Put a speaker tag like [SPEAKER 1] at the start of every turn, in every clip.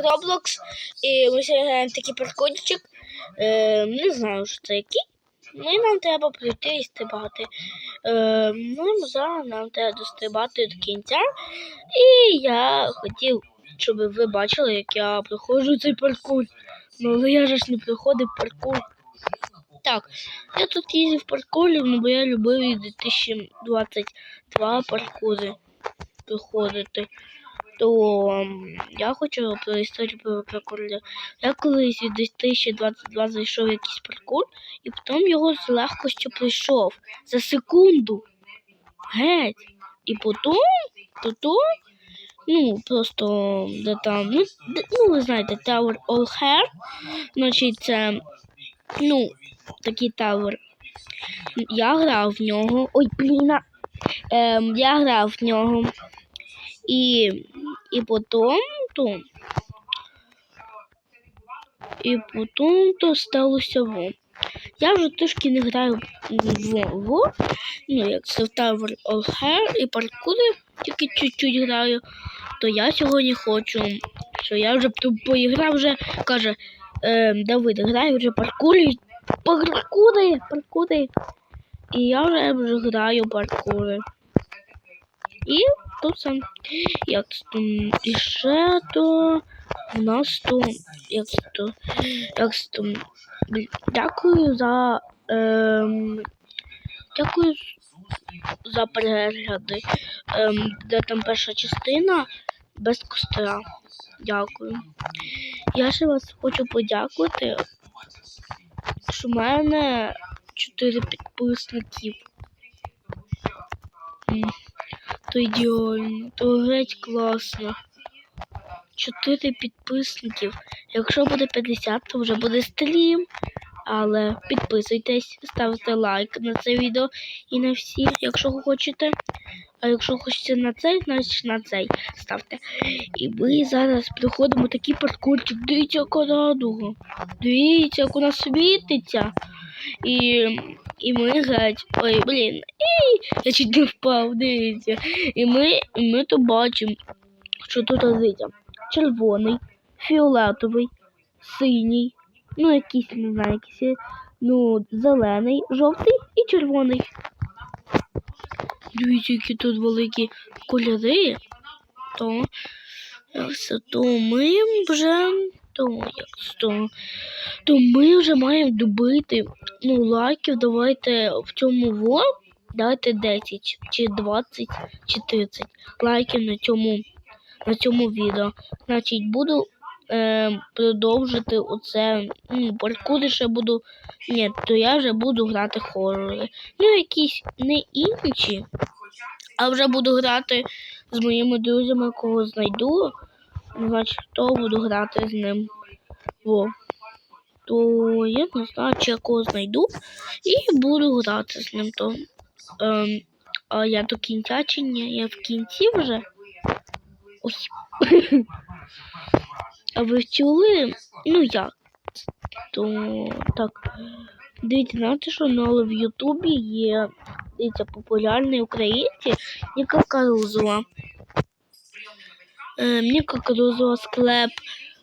[SPEAKER 1] Roblox. І ми сьогодні граємо такий паркурчик. Е, не знаю, що це який. Ну і нам треба прийти і стрибати. Е, ну, зараз нам треба дострибати до кінця. І я хотів, щоб ви бачили, як я проходжу цей паркур. Ну, але я ж не проходив паркур. Так, я тут їздив в ну, бо я любив і 2022 паркури проходити. То я хочу про історію про паркур. Я колись від 2022 зайшов якийсь паркур, і потім його з легкостю пройшов за секунду. Геть. І потім, потім, ну, просто де там, ну, де- ну ви знаєте, Tower All Hair, значить, це, ну, такий тавер. Я грав в нього. Ой, блін. а, Ем, я грав в нього. І, і потім то. І потім то сталося во. Я вже трішки не граю в во. Ну, як це Tower і паркури, тільки чуть-чуть граю. То я сьогодні хочу, що я вже поіграв вже, каже, ем, Давид, грай вже паркури, паркури, паркури. І я вже, вже граю паркури. І тут як то, і ще то, в нас то, як то, як то, дякую за, ем, дякую за перегляди. Ем, де там перша частина без костра. Дякую. Я ще вас хочу подякувати, що в мене 4 підписників. То ідеально, то геть класно. 4 підписників. Якщо буде 50, то вже буде стрім. Але підписуйтесь, ставте лайк на це відео і на всі, якщо хочете. А якщо хочете на цей, значить на цей ставте. І ми зараз проходимо такий паркурчик. Дивіться, яка радуга. Дивіться, як у нас світиться. І, і ми геть. Ой, блін. Ей, я чуть не впав, дивіться. І ми, і ми то бачимо, що тут дивіться. Червоний, фіолетовий, синій, ну якийсь, не знаю, якийсь, ну, зелений, жовтий і червоний. Дивіться, які тут великі кольори. То, як це, то ми вже, то, як то, ми вже маємо добити ну, лайків. Давайте в цьому во, давайте 10 чи 20 чи 30 лайків на цьому, на цьому відео. Значить, буду е, продовжити оце. Ну, паркури ще буду. Ні, то я вже буду грати хорори. Ну, якісь не інші. А вже буду грати з моїми друзями, кого знайду. Значить, то буду грати з ним. Во. То я не знаю, чи я кого знайду. І буду грати з ним. То, ем, а я до кінця чи ні? Я в кінці вже. Ой. А ви чули? Ну як? То так. Дивіться, знаєте, що ну, в Ютубі є дивіться, популярні українці Ніка Карузова. Е, Ніка склеп.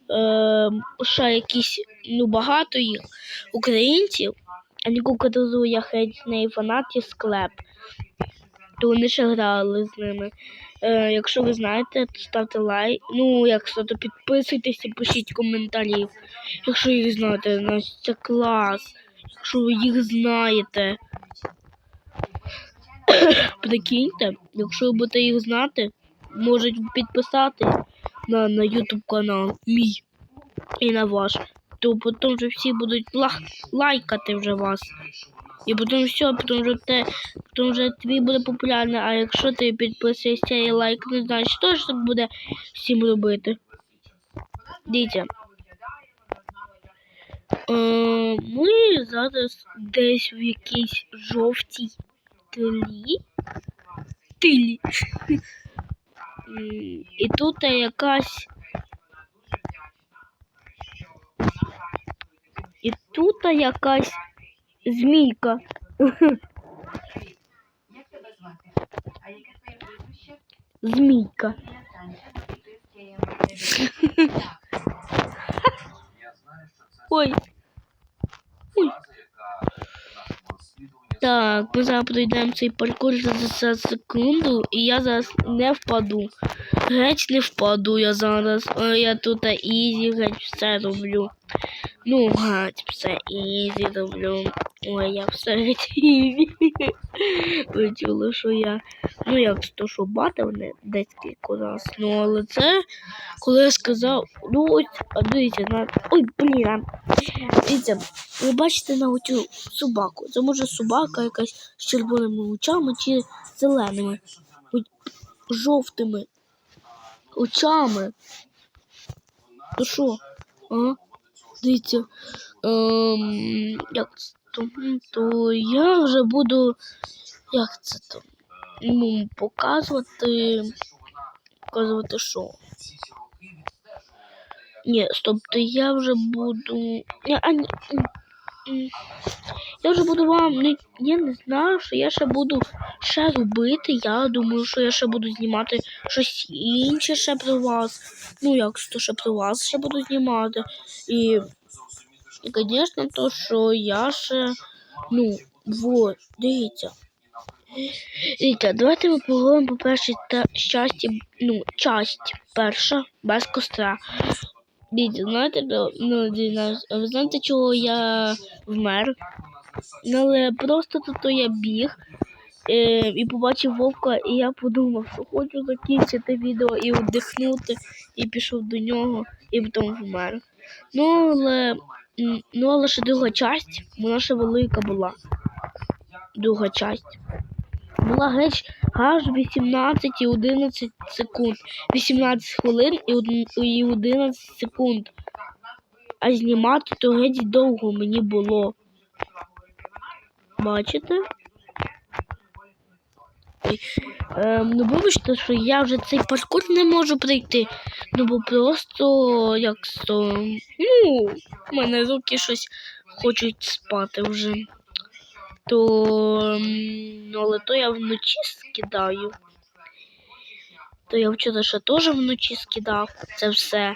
[SPEAKER 1] Е, ще якісь, ну багато їх українців. А Ніку я хейт з неї фанаті склеп. То вони ще грали з ними. Е, якщо ви знаєте, то ставте лайк. Ну, якщо то підписуйтесь пишіть коментарі. Якщо їх знаєте, значить це клас. Якщо ви їх знаєте. Прикиньте, якщо ви будете їх знати, можуть підписати на, на YouTube канал мій і на ваш. То потім вже всі будуть ла- лайкати вже вас. І потім все, потім вже те, потім вже твій буде популярний, а якщо ти підписуєшся і лайк не знаєш, що ж так буде всім робити. Дивіться. Е, ми зараз десь в якійсь жовтій тлі. Тилі. І тут якась. І тут якась змійка. Змійка. Ой. Так, ми зараз пройдемо цей паркур за, секунду, і я зараз не впаду. Геть не впаду я зараз. О, я тут ізі, геть все роблю. Ну, геть, все ізі роблю. Ой, я все геть ізі. Ви чули, що я. Ну, як то, що батив не декілька раз. Ну, але це, коли я сказав, ну ось, а дивіться, на. Ой, блін, Дивіться, ви бачите на оцю собаку. Це може собака якась з червоними очами чи зеленими, жовтими очами. То що? А? Дивіться. Ем, як це то? То я вже буду. Як це то? Ну, показувати. Показувати що? Ні, стоп, то я вже буду. Ні, а, ні. Я вже буду вам. Не, я не знаю, що я ще буду ще робити. Я думаю, що я ще буду знімати щось інше ще про вас. Ну, як то ще про вас ще буду знімати. І звісно, то, що я ще. Ну, вот, дивіться. Дивіться, давайте ми поговоримо по першій часті, ну, часть перша, без костра. Дивіться, знаєте, ну, ви знаєте, чого я вмер? Ну, Але просто тут я біг е, і побачив вовка, і я подумав, що хочу закінчити відео і віддихнути, і пішов до нього, і потім вмер. Ну, але, ну, але ще друга часть, вона ще велика була. Друга часть. Була геть аж 18 і 11 секунд. 18 хвилин і 11 секунд. А знімати то геть довго мені було. Бачите? Ем, ну вибачте, що я вже цей паркур не можу пройти. Ну бо просто як то. Ну, в мене руки щось хочуть спати вже. То. Ну, але то я вночі скидаю. То я вчора ще теж вночі скидав. Це все.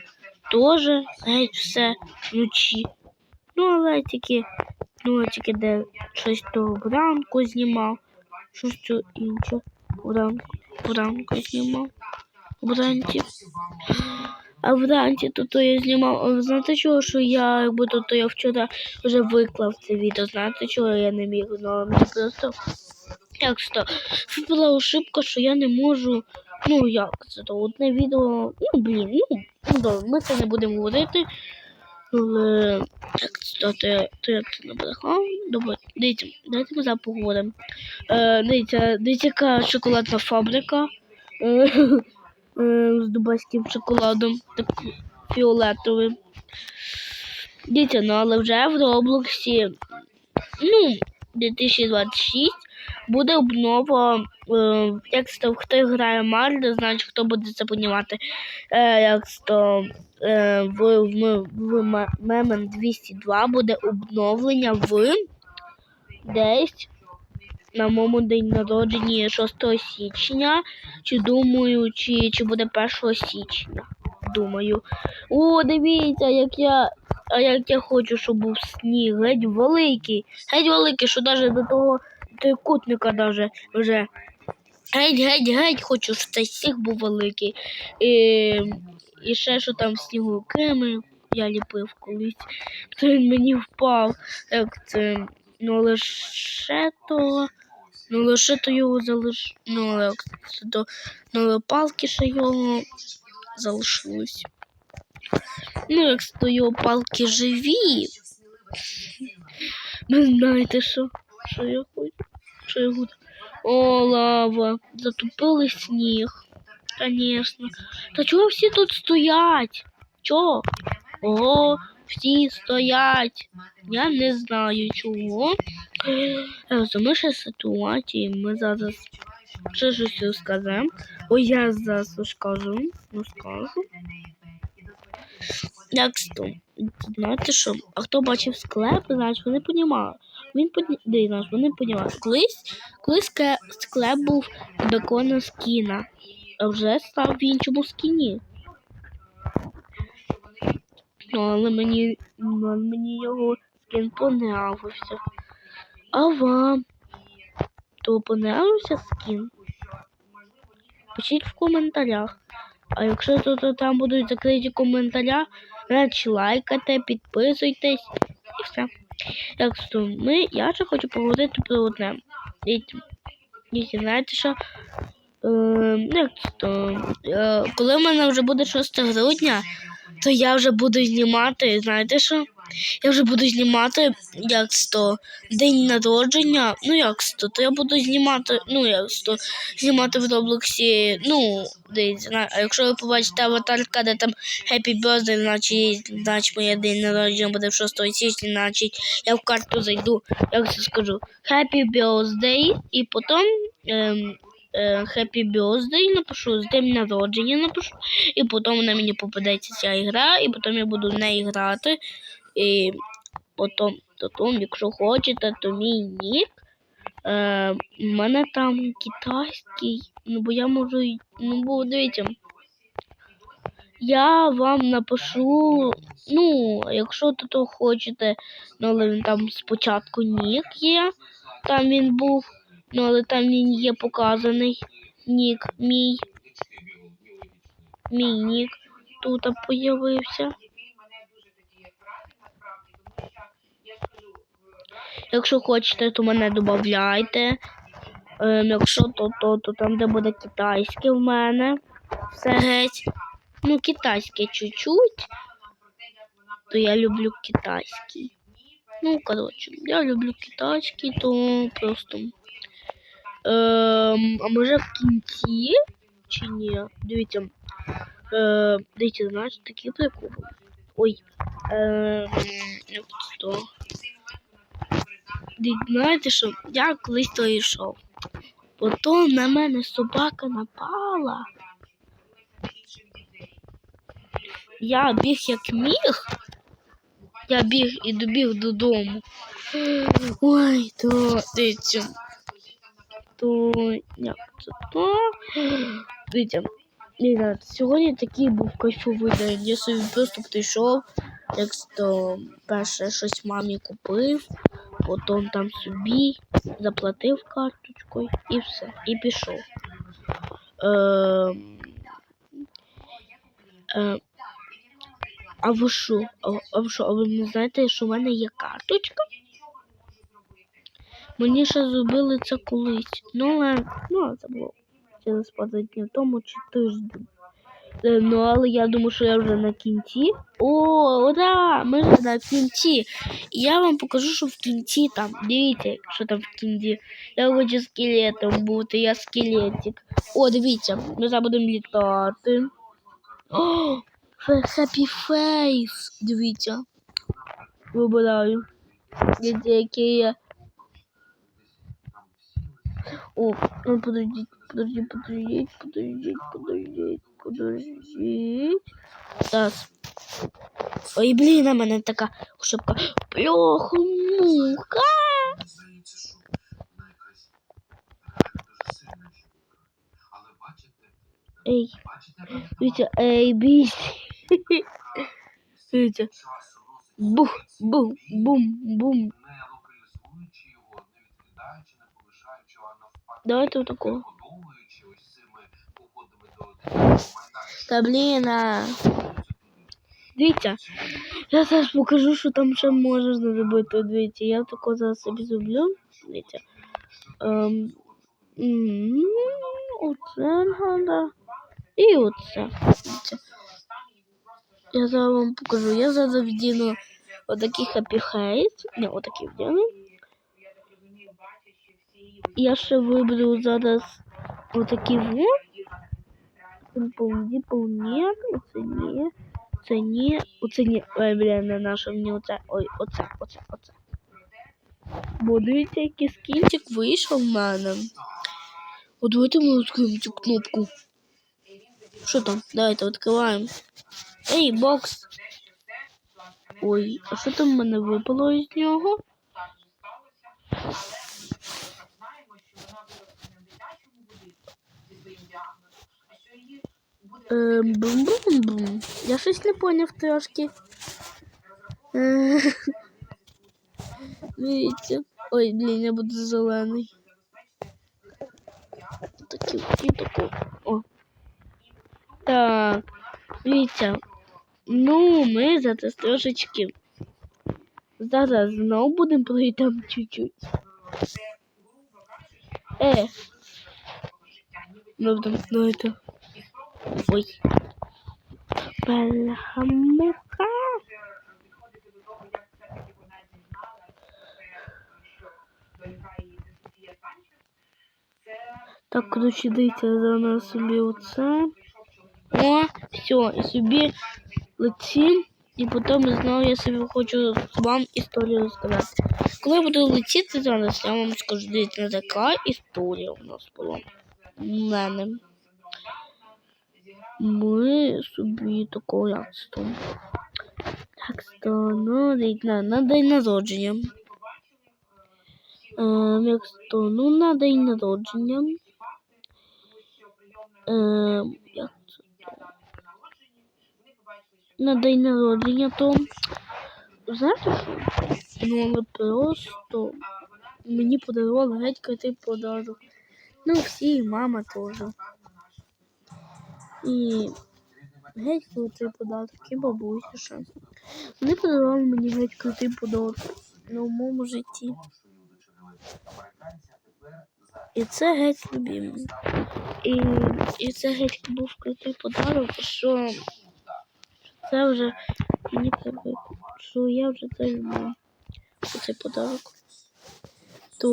[SPEAKER 1] Теж геть все вночі. Ну, але тільки, ну, тільки де щось то вранку знімав, щось то інше. Вранку, вранку знімав. Вранці. А вранці то, то я знімав. А знаєте чого, що я якби то, то я вчора вже виклав це відео. Знаєте чого я не міг? Ну, мені просто як що була ошибка, що я не можу. Ну як це то одне відео. Ну блін, ну, ну добре, ми це не будемо говорити. Але як це то, то, то я це не. Добре, дивіться, давайте ми зараз поговоримо. Е, дивіться, дивіться, яка шоколадна фабрика. З дубайським шоколадом, так фіолетовим. Дивіться, ну але вже в Роблоксі, ну, 2026 буде обнова, е, то хто грає Марля, значить хто буде це понімати. Е, як то е, в, в, в Мемен 202 буде обновлення в десь на моєму день народження 6 січня. Чи думаю, чи, чи буде 1 січня. Думаю. О, дивіться, як я. А як я хочу, щоб був сніг, геть великий. Геть великий, що навіть до того трикутника даже вже. Геть, геть, геть, хочу, щоб цей сніг був великий. І, і ще що там снігурками я ліпив колись. То він мені впав. Як це. Ну лише то. Ну лише то його залиш. Ну це то. Ну палки ще його залишились. Ну, як то його палки живі. Ви знаєте що? Що я хочу? Що я хочу? О, лава. Затупили сніг. Конечно. Та чого всі тут стоять? Чого? Ого, всі стоять. Я не знаю чого. Розумієш ситуації, ми зараз ще щось розкажемо. Ой, я зараз розкажу. Розкажу. Як то? Знаєте що? А хто бачив склеп, значить вони понімали. Він поні... Вони понімали. Колись, колись склеп був бекона скіна, а вже став в іншому скіні. Ну, але мені, мені його скін понравився. А вам? То понравився скін? Пишіть в коментарях. А якщо то, то там будуть закриті коментаря, значить лайкайте, підписуйтесь і все. Так що ми, я ще хочу поговорити про одне. Дивіться, знаєте що? Е, як то, е, коли в мене вже буде 6 грудня, то я вже буду знімати, знаєте що? Я вже буду знімати як то день народження. Ну як то, то я буду знімати, ну як то, знімати в Роблоксі, ну, на- а якщо ви побачите аватарка, де там Happy Birthday, значить, значить моє день народження буде 6 січня, значить я в карту зайду, як це скажу, Happy Birthday, і потім ем, Happy Birthday напишу, з днем народження напишу, і потім на мені попадеться ця ігра, і потім я буду в неї грати. І потім, потім якщо хочете, то мій нік. Е, в мене там китайський, ну бо я можу, ну бо дивіться. Я вам напишу, ну, якщо то, то хочете, ну але він там спочатку нік є, там він був, ну але там він є показаний нік мій. Мій нік тут появився. Якщо хочете, то мене додавайте. Ем, якщо то, то, то там, де буде китайське в мене. Все геть. Ну, китайське чуть-чуть. То я люблю китайський. Ну, коротше, я люблю китайський, то просто. Ем, а може в кінці? Чи ні? Дивіться. Е, дивіться, знаєш, такі приколи. Ой. Ем, як то. Знаєте що, я колись то йшов. Потім на мене собака напала. Я біг як міг. Я біг і добіг додому. Ой, то дивіться. То як це то? Дивіться. Дивіться, сьогодні такий був кайфовий день. Я собі просто прийшов, як то перше щось мамі купив, потім там собі заплатив карточкою і все, і пішов. Ем, е, а ви що? А ви що? А ви не знаєте, що в мене є карточка? Мені ще зробили це колись. Ну, але ну, це було через пару днів тому чи тиждень. Е, Ну, але я думаю, що я вже на кінці. О, ура! Ми вже на кінці. І я вам покажу, що в кінці там. Дивіться, що там в кінці. Я хочу скелетом бути, я скелетик. О, дивіться, ми зараз будемо літати. О, Happy Face. Дивіться. Вибираю. Дивіться, який я. О, ну подождіть, подождіть, подождіть, подождіть, подождіть, подождіть. Так. Ой, блін, а мене така ошибка. Плохо, муха.
[SPEAKER 2] Здається, що вона якась е, дуже сильна жінка. Але бачите,
[SPEAKER 1] Ей,
[SPEAKER 2] бачите, бачите,
[SPEAKER 1] дивіться, ей, бій. Дивіться.
[SPEAKER 2] часу носить
[SPEAKER 1] Бух,
[SPEAKER 2] собі
[SPEAKER 1] бум, бум, бум. Давайте отако.
[SPEAKER 2] годовуючи ось цими походами до майданчика.
[SPEAKER 1] Та блін, а. Дивіться, я зараз покажу, що там ще можна зробити. Дивіться, я тако зараз собі зроблю. Дивіться. Ем, м, оце надо. І оце. Дивіться. Я зараз вам покажу. Я зараз вдіну отакий happy height. Не, отакий вдіну. Я ще виберу зараз отакий вот. Simple Dimple ні, оце ні, це ні, оце ні, ой, бля, не наше мені оце, ой, оце, оце, оце. Бо дивіться, який скінчик вийшов в мене. От давайте ми відкриємо цю кнопку. Що там? Давайте відкриваємо. Ей, бокс. Ой, а що там в мене випало із нього? Бум-бум-бум. Я щось не поняв трошки. Е, Дивіться. Ой, блін, я буду зелений. Такий такий. О. Так. Дивіться. Ну, ми за це трошечки. Зараз знов будемо там чуть-чуть. Е. Ну, там, знаєте. Ой. Бляха-муха. Так, коротше, дивіться, зараз собі оце. О, все, і собі летім. І потім знову я собі хочу вам історію розказати. Коли я буду летіти зараз, я вам скажу, дивіться, така історія у нас була. У мене. Ми собі такого якство. Так, що, ну, дивіться, на день народження. Е, як то, ну, на день народження. Е, як це? на день народження, то знаєте? Ну, просто мені подарували геть крутий подарунок. Ну, всі, і мама теж. І геть крутий подарунок, і бабуся ще. Вони подарували мені геть крутий подарунок на моєму житті. І це геть любимий. І, і це геть був крутий подарунок, що це вже мені треба, що я вже це люблю. Оцей подарок. То,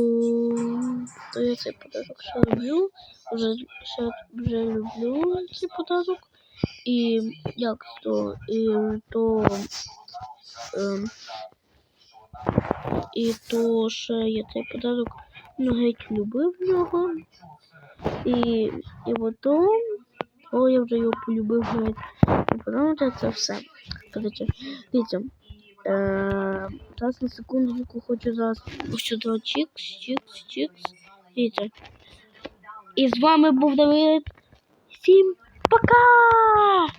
[SPEAKER 1] то я цей подарок ще люблю. Вже, ще, вже люблю цей подарок. І як то, і то, ем, і то ще я цей подарок ну, геть любив його. І, і потім, то я вже його полюбив геть. І потім це все. Дивіться. Е, зараз на секундочку хочу зараз сюди чікс, чікс, чікс. Дивіться. І з вами був Давид. Всім пока!